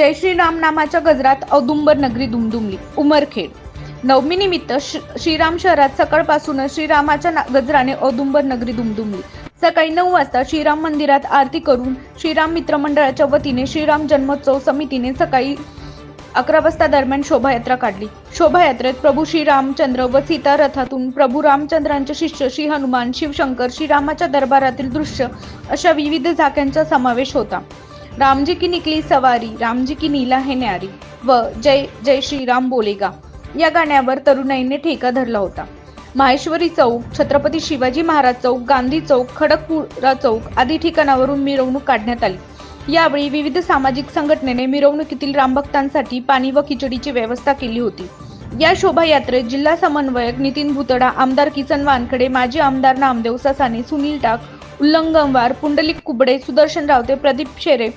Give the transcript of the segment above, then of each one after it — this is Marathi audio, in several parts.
जय श्रीराम नामाच्या गजरात औदुंबर नगरी दुमदुमली उमरखेड. नवमी निमित्त श- श्रीराम शहरात सकाळपासूनच श्रीरामाच्या गजराने औदुंबर नगरी दुमदुमली. सकाळी नऊ वाजता श्रीराम मंदिरात आरती करून श्रीराम मित्र मंडळाच्या वतीने श्रीराम जन्मोत्सव समितीने सकाळी अकरा वाजता दरम्यान शोभायात्रा काढली. शोभायात्रेत प्रभू श्रीरामचंद्र व सीता रथातून प्रभू रामचंद्रांचे शिष्य श्री हनुमान शिवशंकर श्रीरामाच्या दरबारातील दृश्य अशा विविध झाक्यांचा समावेश होता. रामजी की निकली सवारी रामजी की नीला है न्यारी व जय जय श्रीराम बोलेगा. या गाण्यावर तरुणाईने ठेका धरला होता. माहेश्वरी चौक छत्रपती शिवाजी महाराज चौक गांधी चौक खडकपुरा चौक आदी ठिकाणावरून मिरवणूक काढण्यात आली. यावेळी विविध सामाजिक संघटनेने मिरवणुकीतील रामभक्तांसाठी पाणी व खिचडीची व्यवस्था केली होती. या शोभायात्रेत जिल्हा समन्वयक नितीन भुतडा आमदार किसन वानखडे माजी आमदार नामदेव ससाने सुनील टाक उल्लंगनवार पुंडलिक कुबडे सुदर्शन रावते प्रदीप शेरे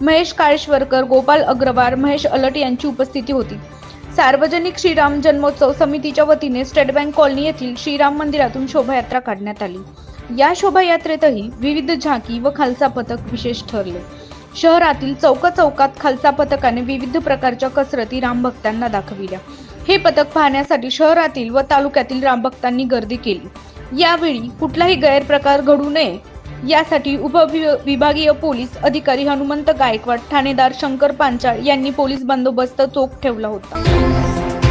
महेश काळेश्वरकर गोपाल अग्रवाल महेश अलट यांची उपस्थिती होती. सार्वजनिक श्रीराम जन्मोत्सव समितीच्या वतीने स्टेट बँक कॉलनी येथील श्रीराम मंदिरातून शोभायात्रा काढण्यात आली. या शोभायात्रेतही विविध झाकी व खालसा पथक विशेष ठरले. शहरातील चौका चौकात खालसा पथकाने विविध प्रकारच्या कसरती रामभक्तांना दाखविल्या. हे पथक पाहण्यासाठी शहरातील व तालुक्यातील रामभक्तांनी गर्दी केली. यावेळी कुठलाही गैरप्रकार घडू नये यासाठी उपविभागीय पोलीस अधिकारी हनुमंत गायकवाड ठाणेदार शंकर पांचाळ यांनी पोलीस बंदोबस्त चोख ठेवला होता.